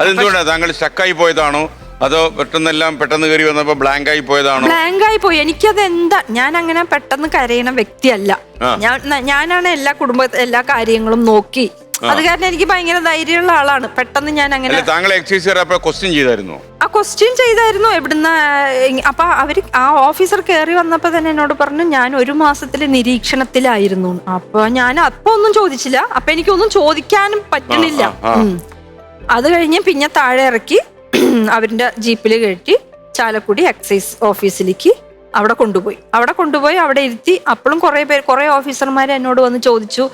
അതെന്തുകൊണ്ടാ? താങ്കൾ സ്റ്റക്കായി പോയതാണോ? അതോ പെട്ടെന്നെല്ലാം പെട്ടെന്ന് കയറി വന്നപ്പോ ബ്ലാങ്ക് ആയി പോയതാണോ? ബ്ലാങ്ക് ആയി പോയി. എനിക്കത് എന്താ ഞാൻ അങ്ങനെ പെട്ടെന്ന് കരയണ വ്യക്തിയല്ല. ഞാൻ ഞാനാണ് എല്ലാ കുടുംബ എല്ലാ കാര്യങ്ങളും നോക്കി. അത് കാരണം എനിക്ക് ഭയങ്കര ധൈര്യമുള്ള ആളാണ്. പെട്ടെന്ന് ഞാൻ അങ്ങനെ താങ്കൾ ക്വസ്റ്റ്യൻ ചെയ്തായിരുന്നു? ആ ക്വസ്റ്റ്യൻ ചെയ്തായിരുന്നു. എവിടുന്ന അപ്പൊ അവർ ആ ഓഫീസർ കയറി വന്നപ്പോ തന്നെ എന്നോട് പറഞ്ഞു ഞാൻ ഒരു മാസത്തിൽ നിരീക്ഷണത്തിലായിരുന്നു. അപ്പൊ ഞാൻ അപ്പൊ ഒന്നും ചോദിച്ചില്ല. അപ്പൊ എനിക്കൊന്നും ചോദിക്കാനും പറ്റണില്ല. അത് കഴിഞ്ഞ് പിന്നെ താഴെ ഇറക്കി അവരുടെ ജീപ്പിൽ കയറ്റി ചാലക്കുടി എക്സൈസ് ഓഫീസിലേക്ക് അവിടെ കൊണ്ടുപോയി. അവിടെ കൊണ്ടുപോയി അവിടെ ഇരുത്തി അപ്പോഴും കുറേ പേര് കുറേ ഓഫീസർമാർ എന്നോട് വന്ന് ചോദിച്ചു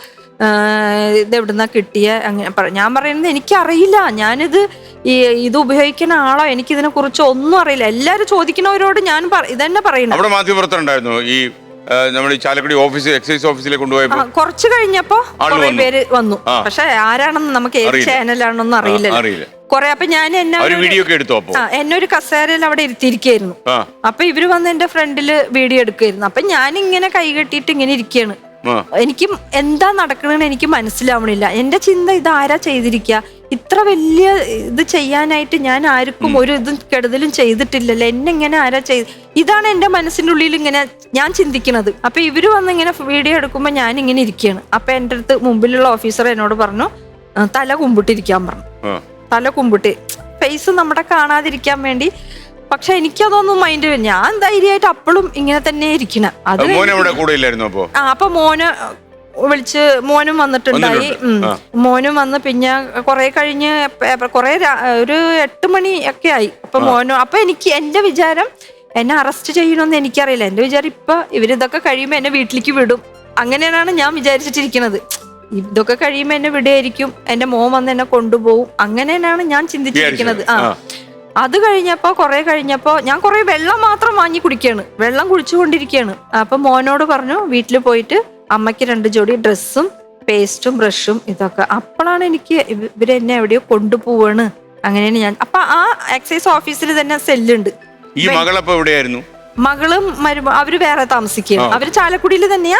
"ആഹ് ഇത് എവിടുന്നാ കിട്ടിയ? അങ്ങനെ ഞാൻ പറയുന്നത് എനിക്കറിയില്ല. ഞാനിത് ഈ ഇത് ഉപയോഗിക്കുന്ന ആളോ എനിക്കിതിനെ കുറിച്ച് ഒന്നും അറിയില്ല. എല്ലാവരും ചോദിക്കുന്നവരോട് ഞാൻ ഇതന്നെ പറയണം. അവിടെ മാധ്യമപ്രവർത്തനം ഈ ആ, നമ്മുടെ ഈ ചാലക്കുടി ഓഫീസ് എക്സൈസ് ഓഫീസിലേക്ക് കൊണ്ടുപോയപ്പോ കുറച്ചു കഴിഞ്ഞപ്പോ കുറെ പേര് വന്നു. പക്ഷെ ആരാണെന്ന് നമുക്ക് ഏത്. ചാനലാണെന്നൊന്നും അറിയില്ല. കൊറേ അപ്പൊ ഞാൻ എന്നെ വീഡിയോ എന്നെ ഒരു കസേരയിൽ അവിടെ ഇരുത്തിയിരിക്കായിരുന്നു അപ്പൊ ഇവർ വന്ന് എന്റെ ഫ്രണ്ടിൽ വീഡിയോ എടുക്കുമായിരുന്നു അപ്പൊ ഞാൻ ഇങ്ങനെ കൈ കെട്ടിയിട്ട് ഇങ്ങനെ ഇരിക്കുകയാണ്. എനിക്ക് എന്താ നടക്കണെന്ന് എനിക്ക് മനസ്സിലാവണില്ല. എന്റെ ചിന്ത ഇത് ആരാ ചെയ്തിരിക്കുക? ഇത്ര വലിയ ഇത് ചെയ്യാനായിട്ട് ഞാൻ ആർക്കും ഒരു ഇതും കെടുതലും ചെയ്തിട്ടില്ലല്ലോ. എന്നെ ഇങ്ങനെ ആരാ ചെയ്ത് ഇതാണ് എന്റെ മനസ്സിന്റെ ഉള്ളിൽ ഇങ്ങനെ ഞാൻ ചിന്തിക്കുന്നത് അപ്പൊ ഇവർ വന്ന് ഇങ്ങനെ വീഡിയോ എടുക്കുമ്പോൾ ഞാൻ ഇങ്ങനെ ഇരിക്കുകയാണ് അപ്പൊ എന്റെ അടുത്ത് മുമ്പിലുള്ള ഓഫീസർ എന്നോട് പറഞ്ഞു "ആ, തല കുമ്പിട്ടിരിക്കാൻ പറഞ്ഞു. തല കുമ്പിട്ട്. ഫേസ് നമ്മുടെ കാണാതിരിക്കാൻ വേണ്ടി. പക്ഷെ എനിക്കതൊന്നും മൈൻഡ് ഞാൻ ധൈര്യമായിട്ട് അപ്പോഴും ഇങ്ങനെ തന്നെ ഇരിക്കണം. അത് അപ്പൊ മോന് വിളിച്ച് മോനും വന്നിട്ടുണ്ടായി. ഉം. മോനും വന്ന് പിന്നെ കുറെ കഴിഞ്ഞ് പേ- കുറെ രാ- ഒരു എട്ട് മണി ഒക്കെ ആയി. അപ്പൊ മോനും അപ്പൊ എനിക്ക് എന്റെ വിചാരം എന്നെ അറസ്റ്റ് ചെയ്യണമെന്ന് എനിക്കറിയില്ല. എന്റെ വിചാരം ഇപ്പൊ ഇവരിതൊക്കെ കഴിയുമ്പോ എന്നെ വീട്ടിലേക്ക് വിടും. അങ്ങനെയാണ് ഞാൻ വിചാരിച്ചിട്ടിരിക്കുന്നത്. ഇതൊക്കെ കഴിയുമ്പോ എന്നെ വിടുമായിരിക്കും എന്റെ മോൻ വന്ന് എന്നെ കൊണ്ടുപോകും. അങ്ങനെയാണ് ഞാൻ ചിന്തിച്ചിരിക്കുന്നത്. ആ. ആ. അത് കഴിഞ്ഞപ്പോ കുറെ കഴിഞ്ഞപ്പോ ഞാൻ കുറെ വെള്ളം മാത്രം വാങ്ങി കുടിക്കുകയാണ് വെള്ളം കുടിച്ചുകൊണ്ടിരിക്കുകയാണ് അപ്പൊ മോനോട് പറഞ്ഞു വീട്ടിൽ പോയിട്ട് അമ്മയ്ക്ക് രണ്ട് ജോഡി ഡ്രസ്സും പേസ്റ്റും ബ്രഷും ഇതൊക്കെ. അപ്പോഴാണ് എനിക്ക് ഇവ- ഇവരെന്നെ എവിടെയോ കൊണ്ടുപോവാണ്. അങ്ങനെയാണ് ഞാൻ. അപ്പൊ ആ എക്സൈസ് ഓഫീസിൽ തന്നെ സെല്ലുണ്ട് ഈ മകളപ്പോ എവിടെയായിരുന്നു? മകളും മരുമ അവർ വേറെ താമസിക്കുകയാണ്. അവർ ചാലക്കുടിയിൽ തന്നെയാ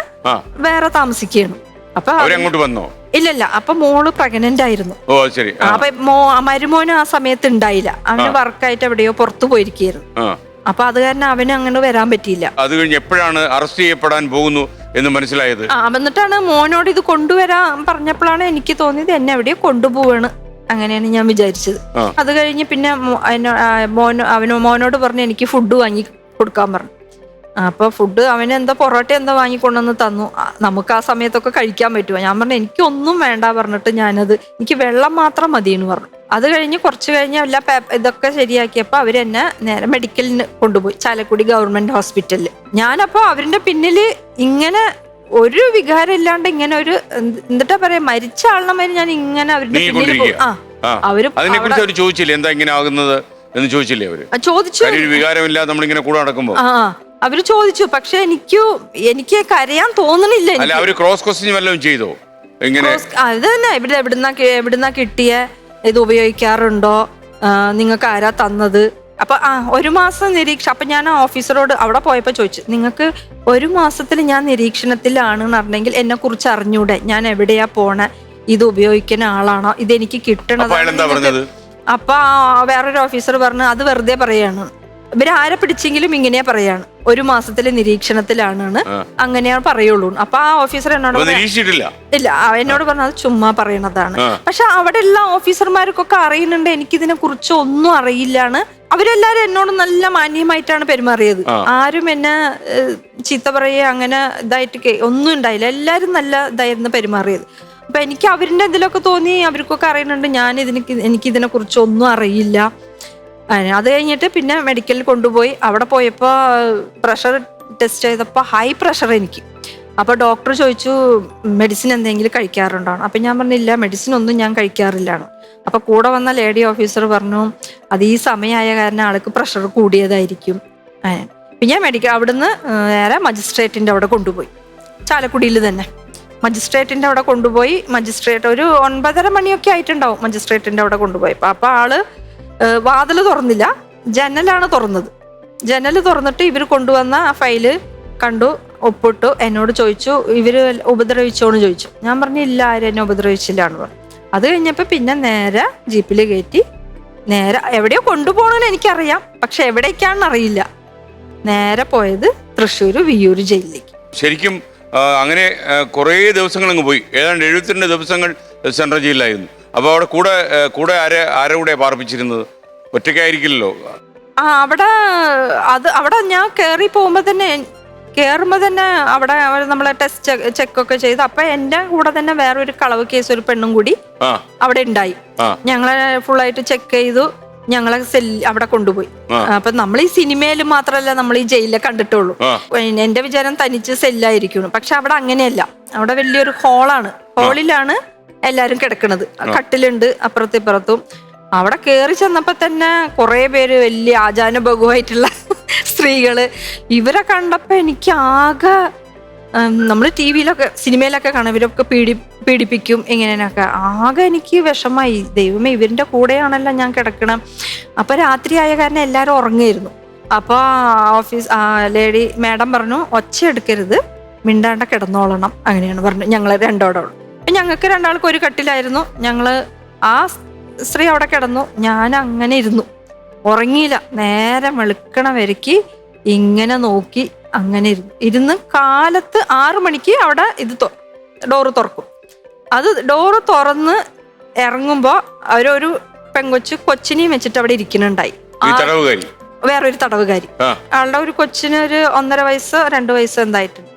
വേറെ താമസിക്കുകയാണ്. അപ്പൊ അങ്ങോട്ട് വന്നോ? ഇല്ലല്ല അപ്പൊ മോൾ പ്രഗ്നന്റ് ആയിരുന്നു. ഓ ശരി. അപ്പൊ മോ മരുമോന് ആ സമയത്ത് ഉണ്ടായില്ല. അവന് വർക്കായിട്ട് എവിടെയോ പുറത്തു പോയിരിക്കുകയായിരുന്നു. അപ്പൊ അത് കാരണം അവന് അങ്ങനെ വരാൻ പറ്റിയില്ല. അത് കഴിഞ്ഞ് എപ്പോഴാണ് അറസ്റ്റ് ചെയ്യപ്പെടാൻ പോകുന്നു? എന്ന് മനസ്സിലായത്? ആ എന്നിട്ടാണ് മോനോട് ഇത് കൊണ്ടുവരാൻ പറഞ്ഞപ്പോഴാണ് എനിക്ക് തോന്നിയത് എന്നെ എവിടെയോ കൊണ്ടുപോവാണ് അങ്ങനെയാണ് ഞാൻ വിചാരിച്ചത്. അത് കഴിഞ്ഞ് പിന്നെ എന്നോ- മോനോ അവനോ മോനോട് പറഞ്ഞ് എനിക്ക് ഫുഡ് വാങ്ങി കൊടുക്കാൻ പറഞ്ഞു. അപ്പോൾ അപ്പൊ ഫുഡ് അവന് എന്താ പൊറോട്ട എന്താ വാങ്ങിക്കൊണ്ടുവന്ന് തന്നു. നമുക്ക് ആ സമയത്തൊക്കെ കഴിക്കാൻ പറ്റുമോ? ഞാൻ പറഞ്ഞു എനിക്കൊന്നും വേണ്ട പറഞ്ഞിട്ട് ഞാനത് എനിക്ക് വെള്ളം മാത്രം മതിയെന്ന് പറഞ്ഞു. അത് കഴിഞ്ഞ് കുറച്ച് കഴിഞ്ഞ് എല്ലാ പേപ്പർ ഇതൊക്കെ ശരിയാക്കിയപ്പോൾ അവർ എന്നെ നേരെ മെഡിക്കലിന് കൊണ്ടുപോയി ചാലക്കുടി ഗവൺമെന്റ് ഹോസ്പിറ്റലിൽ ഞാനപ്പോൾ അവരുടെ പിന്നിൽ ഇങ്ങനെ ഒരു വികാരം ഇല്ലാണ്ട് ഇങ്ങനെ ഒരു എന്താ പറയാ മരിച്ച ആളിനെ ഞാൻ ഇങ്ങനെ അവരുടെ പിന്നിൽ. ആ. അവർ അതിനെ കുറിച്ച് അവർ ചോദിച്ചില്ലേ എന്താ ഇങ്ങനെ ആകുന്നത് എന്ന് ചോദിച്ചില്ലേ അവർ? ചോദിച്ചു. വികാരമില്ലാതെ നമ്മളിങ്ങനെ കൂടെ നടക്കുമ്പോ. ആ അവർ ചോദിച്ചു പക്ഷെ എനിക്ക് എനിക്ക് കരയാൻ തോന്നണില്ല അല്ല അവർ ക്രോസ് ക്വസ്റ്റ്യൻ വല്ലതും ചെയ്തോ? ഇങ്ങനെ ഇത് തന്നെ ഇവിടെ എവിടുന്ന എവിടുന്ന കിട്ടിയ? ഇത് ഉപയോഗിക്കാറുണ്ടോ? നിങ്ങൾക്ക് ആരാ തന്നത്? അപ്പൊ ആ ഒരു മാസം നിരീക്ഷ അപ്പൊ ഞാൻ ഓഫീസറോട് അവിടെ പോയപ്പോ ചോദിച്ചു നിങ്ങൾക്ക് ഒരു മാസത്തിൽ ഞാൻ നിരീക്ഷണത്തിലാണ് പറഞ്ഞെങ്കിൽ എന്നെ കുറിച്ച് അറിഞ്ഞൂടെ? ഞാൻ എവിടെയാ പോണേ? ഇത് ഉപയോഗിക്കുന്ന ആളാണോ? എന്താ പറഞ്ഞത്? കിട്ടണത് അപ്പൊ ആ വേറൊരു ഓഫീസർ പറഞ്ഞു അത് വെറുതെ പറയാണ്. ഇവർ ആരെ പിടിച്ചെങ്കിലും ഇങ്ങനെയാ പറയാണ്. ഒരു മാസത്തിലെ നിരീക്ഷണത്തിലാണ് അങ്ങനെയാണ് അങ്ങനെയാ പറയുള്ളൂ. അപ്പൊ ആ ഓഫീസർ എന്നോട് നിരീക്ഷിച്ചിട്ടില്ല? ഇല്ല എന്നോട് പറഞ്ഞത് ചുമ്മാ പറയണതാണ്. പക്ഷെ അവിടെ ഉള്ള ഓഫീസർമാർക്കൊക്കെ അറിയുന്നുണ്ട് എനിക്കിതിനെ കുറിച്ച് ഒന്നും അറിയില്ലാണ് അവരെല്ലാരും എന്നോട് നല്ല മാന്യമായിട്ടാണ് പെരുമാറിയത്. ആരും എന്നെ ചീത്ത പറയുക അങ്ങനെ ഇതായിട്ട് ഒന്നും ഉണ്ടായില്ല. എല്ലാരും നല്ല ഇതായിരുന്നു പെരുമാറിയത്. അപ്പൊ എനിക്ക് അവരിന്റെ എന്തെങ്കിലുമൊക്കെ തോന്നി അവർക്കൊക്കെ അറിയുന്നുണ്ട് ഞാൻ ഇതിന് എനിക്ക് ഇതിനെ കുറിച്ച് ഒന്നും അറിയില്ല. അത് കഴിഞ്ഞിട്ട് പിന്നെ മെഡിക്കലിൽ കൊണ്ടുപോയി. അവിടെ പോയപ്പോൾ പ്രഷർ ടെസ്റ്റ് ചെയ്തപ്പോൾ ഹൈ പ്രഷർ എനിക്ക്. അപ്പോൾ ഡോക്ടർ ചോദിച്ചു മെഡിസിൻ എന്തെങ്കിലും കഴിക്കാറുണ്ടോ അപ്പം ഞാൻ പറഞ്ഞില്ല മെഡിസിൻ ഒന്നും ഞാൻ കഴിക്കാറില്ലാണ് അപ്പോൾ കൂടെ വന്ന ലേഡി ഓഫീസർ പറഞ്ഞു അത് ഈ സമയമായ കാരണം ആൾക്ക് പ്രഷർ കൂടിയതായിരിക്കും. പിന്നെ ഞാൻ മെഡിക്കൽ അവിടുന്ന് നേരെ മജിസ്ട്രേറ്റിന്റെ അവിടെ കൊണ്ടുപോയി. ചാലക്കുടിയിൽ തന്നെ. മജിസ്ട്രേറ്റിന്റെ അവിടെ കൊണ്ടുപോയി. മജിസ്ട്രേറ്റ് ഒരു ഒൻപതര മണിയൊക്കെ ആയിട്ടുണ്ടാവും മജിസ്ട്രേറ്റിന്റെ അവിടെ കൊണ്ടുപോയി അപ്പോൾ ആൾ വാതിൽ തുറന്നില്ല. ജനലാണ് തുറന്നത്. ജനൽ തുറന്നിട്ട് ഇവർ കൊണ്ടുവന്ന ആ ഫയൽ കണ്ടു ഒപ്പിട്ടു എന്നോട് ചോദിച്ചു ഇവർ ഉപദ്രവിച്ചോന്ന് ചോദിച്ചു. ഞാൻ പറഞ്ഞു ഇല്ല ആരും എന്നെ ഉപദ്രവിച്ചില്ല എന്ന് പറഞ്ഞു. അത് കഴിഞ്ഞപ്പോൾ പിന്നെ നേരെ ജീപ്പിൽ കയറ്റി നേരെ എവിടെയോ കൊണ്ടുപോകണമെന്ന് എനിക്കറിയാം പക്ഷെ എവിടേക്കാണെന്ന് അറിയില്ല. നേരെ പോയത് തൃശ്ശൂർ വിയൂർ ജയിലിലേക്ക്. ശരിക്കും അങ്ങനെ കുറേ ദിവസങ്ങൾ അങ്ങ് പോയി. ഏതാണ്ട് എഴുപത്തിരണ്ട് ദിവസങ്ങൾ സെൻട്രൽ ജയിലിലായിരുന്നു. അപ്പോൾ അവിടെ കൂടെ കൂടെ ആരെ ആരെ കൂടെ പാർപ്പിച്ചിരുന്നത്? ഒറ്റയ്ക്കായിരിക്കില്ലല്ലോ. ആ അവിടെ അത് അവിടെ ഞാൻ കയറി പോകുമ്പോൾ തന്നെ കയറുമ്പോൾ തന്നെ അവിടെ അവർ നമ്മളെ ടെസ്റ്റ് ചെക്കൊക്കെ ചെയ്ത് അപ്പൊ എന്റെ കൂടെ തന്നെ വേറൊരു കളവ് കേസ് ഒരു പെണ്ണും കൂടി അവിടെ ഉണ്ടായി. ഞങ്ങളെ ഫുള്ളായിട്ട് ചെക്ക് ചെയ്തു. ഞങ്ങളെ സെല്ല് അവിടെ കൊണ്ടുപോയി. അപ്പൊ നമ്മൾ ഈ സിനിമയിൽ മാത്രമല്ല നമ്മൾ ഈ ജയിലെ കണ്ടിട്ടുള്ളൂ. എന്റെ വിചാരം തനിച്ച് സെല്ലായിരിക്കും പക്ഷെ അവിടെ അങ്ങനെയല്ല. അവിടെ വലിയൊരു ഹോളാണ് ഹോളിലാണ് എല്ലാരും കിടക്കുന്നത് കട്ടിലുണ്ട് അപ്പുറത്തും ഇപ്പുറത്തും. അവിടെ കയറി ചെന്നപ്പോൾ തന്നെ കുറേ പേര് വലിയ ആചാനുഭവമായിട്ടുള്ള സ്ത്രീകൾ. ഇവരെ കണ്ടപ്പോൾ എനിക്ക് ആകെ നമ്മൾ ടി വിയിലൊക്കെ സിനിമയിലൊക്കെ കാണാം. ഇവരൊക്കെ പീഡി പീഡിപ്പിക്കും ഇങ്ങനെയൊക്കെ. ആകെ എനിക്ക് വിഷമായി. ദൈവമേ ഇവരിന്റെ കൂടെയാണല്ലോ ഞാൻ കിടക്കണം. അപ്പൊ രാത്രിയായ കാരണം എല്ലാവരും ഉറങ്ങിയിരുന്നു. അപ്പോൾ ഓഫീസ് ലേഡി മാഡം പറഞ്ഞു ഒച്ച എടുക്കരുത്. മിണ്ടാണ്ട കിടന്നോളണം. അങ്ങനെയാണ് പറഞ്ഞു. ഞങ്ങൾ രണ്ടോടോളം അപ്പൊ ഞങ്ങൾക്ക് രണ്ടാൾക്ക് ഒരു കട്ടിലായിരുന്നു. ഞങ്ങൾ ആ സ്ത്രീ അവിടെ കിടന്നു. ഞാൻ അങ്ങനെ ഇരുന്നു. ഉറങ്ങിയില്ല. നേരെ വെളുക്കണ വരയ്ക്ക് ഇങ്ങനെ നോക്കി അങ്ങനെ ഇരുന്നു. ഇരുന്ന് കാലത്ത് ആറു മണിക്ക് അവിടെ ഇത് ഡോറ് തുറക്കും. അത് ഡോറ് തുറന്ന് ഇറങ്ങുമ്പോൾ അവരൊരു പെങ്കൊച്ച് കൊച്ചിനെയും വെച്ചിട്ട് അവിടെ ഇരിക്കുന്നുണ്ടായി. വേറൊരു തടവുകാരി. ആളുടെ ഒരു കൊച്ചിന് ഒരു ഒന്നര വയസ്സോ രണ്ട് വയസ്സോ എന്തായിട്ടുണ്ട്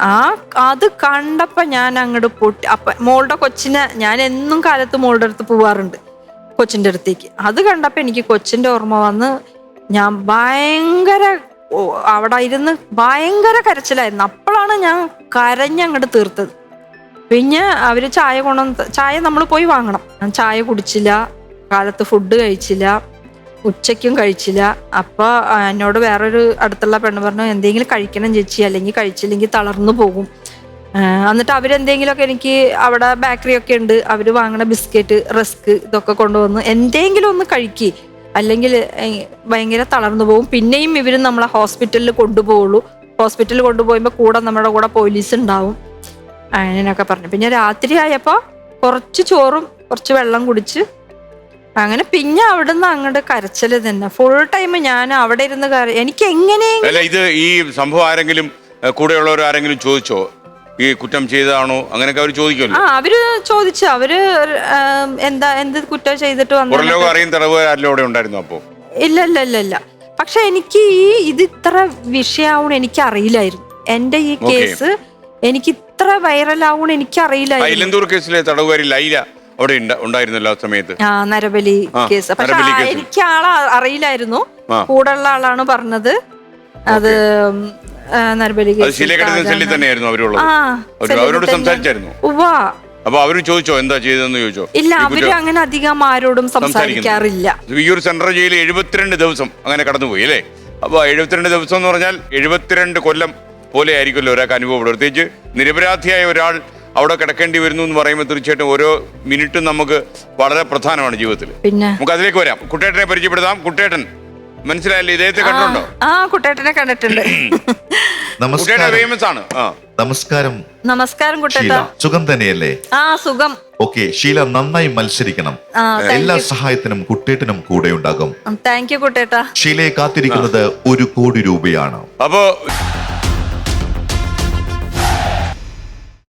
ആ അത് കണ്ടപ്പോ ഞാൻ അങ്ങോട്ട് പൊട്ടി. അപ്പ മോളുടെ കൊച്ചിനെ ഞാൻ എന്നും കാലത്ത് മോളുടെ അടുത്ത് പോവാറുണ്ട് കൊച്ചിന്റെ അടുത്തേക്ക്. അത് കണ്ടപ്പോ എനിക്ക് കൊച്ചിന്റെ ഓർമ്മ വന്ന് ഞാൻ ഭയങ്കര അവിടെ ഇരുന്ന് ഭയങ്കര കരച്ചിലായിരുന്നു. അപ്പോഴാണ് ഞാൻ കരഞ്ഞങ്ങോട്ട് തീർത്തത്. പിന്നെ അവർ ചായ കൊണ്ടുവന്ന് ചായ നമ്മൾ പോയി വാങ്ങണം. ഞാൻ ചായ കുടിച്ചില്ല കാലത്ത് ഫുഡ് കഴിച്ചില്ല. ഉച്ചയ്ക്കും കഴിച്ചില്ല. അപ്പൊ ആ, എന്നോട് വേറൊരു അടുത്തുള്ള പെണ്ണ് പറഞ്ഞു എന്തെങ്കിലും കഴിക്കണം ചേച്ചി അല്ലെങ്കിൽ കഴിച്ചില്ലെങ്കിൽ തളർന്നു പോകും. എന്നിട്ട് അവരെന്തെങ്കിലുമൊക്കെ എനിക്ക് അവിടെ ബേക്കറി ഒക്കെ ഉണ്ട്. അവർ വാങ്ങണ ബിസ്ക്കറ്റ് റസ്ക് ഇതൊക്കെ കൊണ്ടുവന്ന് എന്തെങ്കിലും ഒന്ന് കഴിക്കി. അല്ലെങ്കിൽ ഭയങ്കര തളർന്നു പോകും. പിന്നെയും ഇവരും നമ്മളെ ഹോസ്പിറ്റലിൽ കൊണ്ടുപോകുള്ളൂ ഹോസ്പിറ്റലിൽ കൊണ്ടുപോകുമ്പോൾ കൂടെ നമ്മുടെ കൂടെ പോലീസ് ഉണ്ടാവും. അങ്ങനെയൊക്കെ പറഞ്ഞു. പിന്നെ രാത്രി ആയപ്പോൾ കുറച്ച് ചോറും കുറച്ച് വെള്ളം കുടിച്ച് അങ്ങനെ പിന്നെ അവിടുന്ന് അങ്ങോട്ട് കരച്ചിൽ തന്നെ. ഫുൾ ടൈം ഞാൻ അവിടെ ഇരുന്ന് കര എനിക്ക് എങ്ങനെ അല്ല ഇത് ഈ സംഭവം ആരെങ്കിലും ആ, കൂടെയുള്ളവർ ആരെങ്കിലും ചോദിച്ചോ? ഈ കുറ്റം ചെയ്തതാണോ? അങ്ങനെയൊക്കെ അവർ ചോദിക്കുമല്ലോ. ആ അവർ ചോദിച്ചു. അവർ എന്താ എന്ത് കുറ്റം ചെയ്തിട്ട് വന്നു ലോകം അറിയും തടവുകാരെല്ലാം അവിടെ ഉണ്ടായിരുന്നു അപ്പോ? ഇല്ല ഇല്ല ഇല്ല ഇല്ല. പക്ഷെ എനിക്ക് ഈ ഇത് ഇത്ര വിഷയാവണം എനിക്ക് അറിയില്ലായിരുന്നു എന്റെ ഈ Okay. കേസ് എനിക്ക് ഇത്ര വൈറലാവണം എനിക്ക് അറിയില്ലായിരുന്നു കേസിലെ തടവുകാരി ലൈല. അവിടെ ഉണ്ട- ഉണ്ടായിരുന്നല്ലോ ആ സമയത്ത്? ആ നരബലി കേസ്. പക്ഷെ നരബലി ആ, കേസ്. എനിക്ക് ആളെ അറിയില്ലായിരുന്നു. ആ. കൂടെയുള്ള ആളാണ് പറഞ്ഞത്. അത് ആ, നരബലി അത് ശീലഘടന സെല്ലിൽ തന്നെയായിരുന്നു അവരുള്ളത്. ആ അവർ സെല്ലിൽ അവരോട് തന്നെ. സംസാരിച്ചായിരുന്നു. ഉവ്വാ. അപ്പൊ അവർ ചോദിച്ചോ എന്താ ചെയ്തതെന്ന് ചോദിച്ചോ? ഇല്ല ഈ അവർ കുറ്റം- അങ്ങനെ അധികം ആരോടും സംസാരിക്കാറില്ല. ഈ ഒരു സെൻട്രൽ ജയിലിൽ എഴുപത്തിരണ്ട് ദിവസം അങ്ങനെ കടന്നുപോയി അല്ലേ? അപ്പൊ എഴുപത്തിരണ്ട് ദിവസം എന്ന് പറഞ്ഞാൽ എഴുപത്തിരണ്ട് കൊല്ലം പോലെ ആയിരിക്കുമല്ലോ ഒരാൾക്ക് അനുഭവപ്പെടും പ്രത്യേകിച്ച് നിരപരാധിയായ ഒരാൾ അവിടെ കിടക്കേണ്ടി വരുന്നു എന്ന് പറയുമ്പോൾ തീർച്ചയായിട്ടും ഓരോ മിനിറ്റും നമുക്ക് വളരെ പ്രധാനമാണ് ജീവിതത്തിൽ. പിന്നെ? നമുക്ക് അതിലേക്ക് വരാം. കുട്ടേട്ടനെ പരിചയപ്പെടുത്താം. കുട്ടേട്ടൻ മനസ്സിലായല്ലേ? ഇദ്ദേഹത്തെ കണ്ടിട്ടുണ്ടോ? ആ കുട്ടേട്ടനെ കണ്ടിട്ടുണ്ട്. കുട്ടേട്ടൻ നമസ്കാരം ഫേമസ് ആണ്. ആ. നമസ്കാരം നമസ്കാരം ഷീല. സുഖം തന്നെയല്ലേ? ആ സുഖം. ഓക്കെ ഷീല നന്നായി മത്സരിക്കണം. എല്ലാ സഹായത്തിനും കുട്ടേട്ടനും കൂടെ ഉണ്ടാകും. Thank you കുട്ടേട്ട. ഷീലയെ കാത്തിരിക്കുന്നത് ഒരു കോടി രൂപയാണ്. അപ്പോ